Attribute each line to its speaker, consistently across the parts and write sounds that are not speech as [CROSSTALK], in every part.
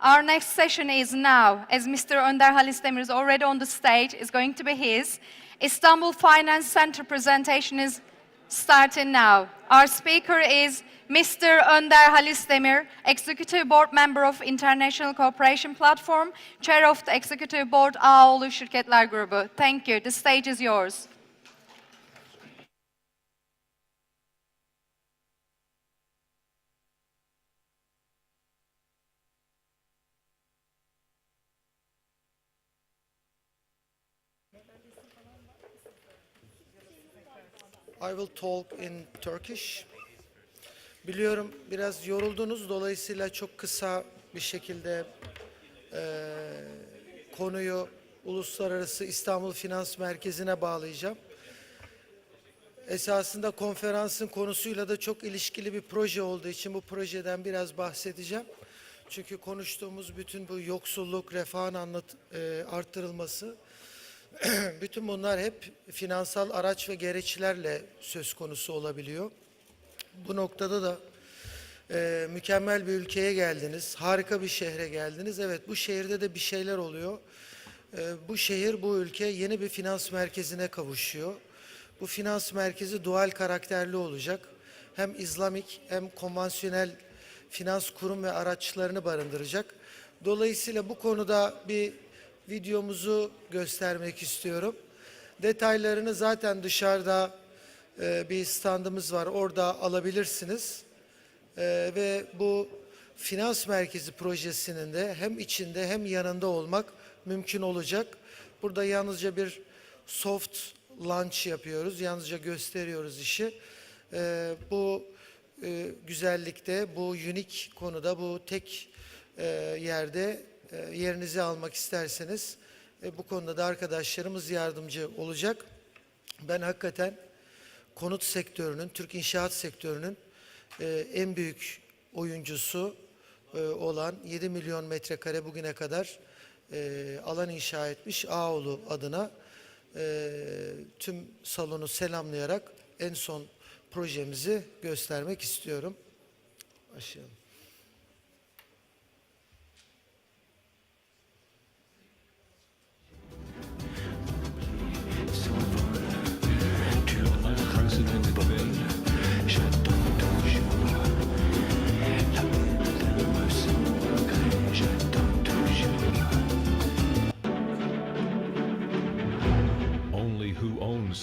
Speaker 1: Our next session is now, as Mr. Önder Halis Demir is already on the stage, is going to be his. Istanbul Finance Center presentation is starting now. Our speaker is Mr. Önder Halis Demir, Executive Board Member of International Cooperation Platform, Chair of the Executive Board Ağoğlu Şirketler Grubu. Thank you. The stage is yours.
Speaker 2: I will talk in Turkish. Biliyorum biraz yoruldunuz dolayısıyla çok kısa bir şekilde eee, konuyu Uluslararası İstanbul Finans Merkezi'ne bağlayacağım. Esasında konferansın konusuyla da çok ilişkili bir proje olduğu için bu projeden biraz bahsedeceğim. Çünkü konuştuğumuz bütün bu yoksulluk, refahın anlat, eee, arttırılması, [CLEARS THROAT] bütün bunlar hep finansal araç ve gereçlerle söz konusu olabiliyor. Bu noktada da e, mükemmel bir ülkeye geldiniz, harika bir şehre geldiniz. Evet bu şehirde de bir şeyler oluyor. E, bu şehir, bu ülke yeni bir finans merkezine kavuşuyor. Bu finans merkezi dual karakterli olacak. Hem İslamik hem konvansiyonel finans kurum ve araçlarını barındıracak. Dolayısıyla bu konuda bir videomuzu göstermek istiyorum. Detaylarını zaten dışarıda e, bir standımız var. Orada alabilirsiniz. E, ve bu finans merkezi projesinin de hem içinde hem yanında olmak mümkün olacak. Burada yalnızca bir soft launch yapıyoruz. Yalnızca gösteriyoruz işi. E, bu e, güzellikte, bu unik konuda, bu tek e, yerde yerinizi almak isterseniz e, bu konuda da arkadaşlarımız yardımcı olacak. Ben hakikaten konut sektörünün, Türk inşaat sektörünün e, en büyük oyuncusu e, olan 7 milyon metrekare bugüne kadar e, alan inşa etmiş Ağoğlu adına e, tüm salonu selamlayarak en son projemizi göstermek istiyorum. Başlayalım.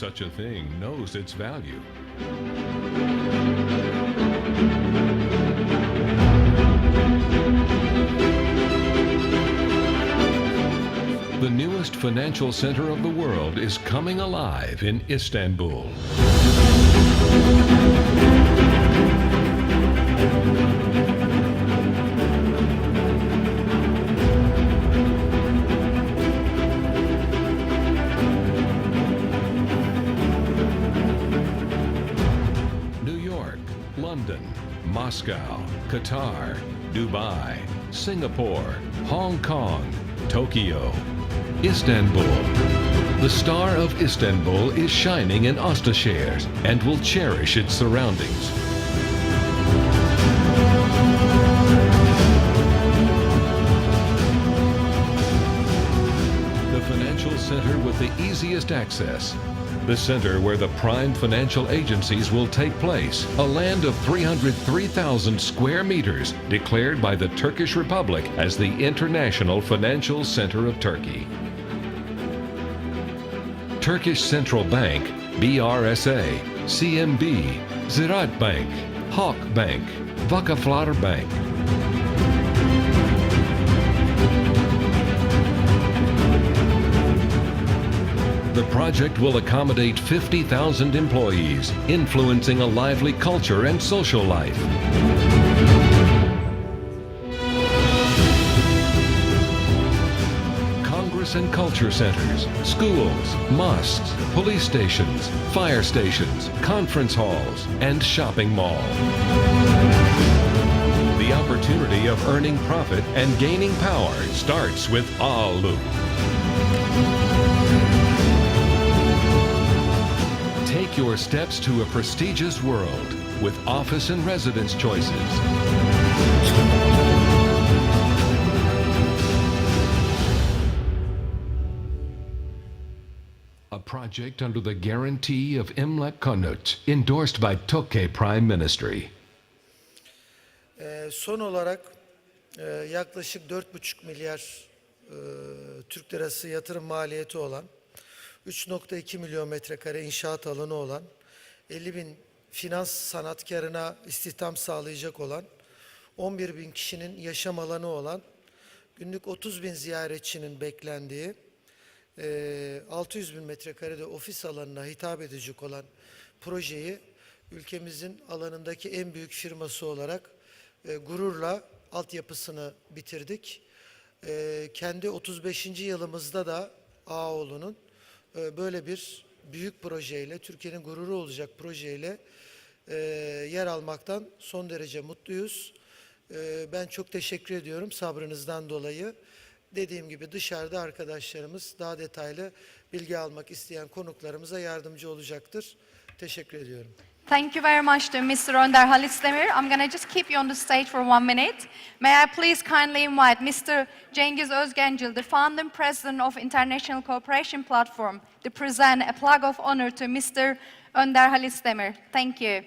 Speaker 3: Such a thing knows its value. The newest financial center of the world is coming alive in Istanbul. London, Moscow, Qatar, Dubai, Singapore, Hong Kong, Tokyo, Istanbul. The star of Istanbul is shining in Ostashares and will cherish its surroundings. The financial center with the easiest access. The center where the prime financial agencies will take place. A land of 303,000 square meters declared by the Turkish Republic as the International Financial Center of Turkey. Turkish Central Bank, BRSA, CMB, Ziraat Bank, Hawk Bank, Vakıflar Bank. The project will accommodate 50,000 employees, influencing a lively culture and social life. Congress and culture centers, schools, mosques, police stations, fire stations, conference halls, and shopping mall. The opportunity of earning profit and gaining power starts with ALU. take your steps to a prestigious world with office and residence choices. A project under the guarantee of Imlek Konut, endorsed by Turkey Prime Ministry.
Speaker 2: E, son olarak e, yaklaşık 4,5 milyar e, Türk lirası yatırım maliyeti olan 3.2 milyon metrekare inşaat alanı olan, 50 bin finans sanatkarına istihdam sağlayacak olan, 11 bin kişinin yaşam alanı olan, günlük 30 bin ziyaretçinin beklendiği, e, 600 bin metrekarede ofis alanına hitap edecek olan projeyi ülkemizin alanındaki en büyük firması olarak e, gururla altyapısını bitirdik. E, kendi 35. yılımızda da Ağoğlu'nun e, böyle bir büyük projeyle, Türkiye'nin gururu olacak projeyle e, yer almaktan son derece mutluyuz. E, ben çok teşekkür ediyorum sabrınızdan dolayı. Dediğim gibi dışarıda arkadaşlarımız daha detaylı bilgi almak isteyen konuklarımıza yardımcı olacaktır. Teşekkür ediyorum.
Speaker 1: Thank you very much to Mr. Önder Halisdemir. I'm going to just keep you on the stage for one minute. May I please kindly invite Mr. Cengiz Özgencil, the founding president of International Cooperation Platform, to present a plug of honor to Mr. Önder Halisdemir. Thank you.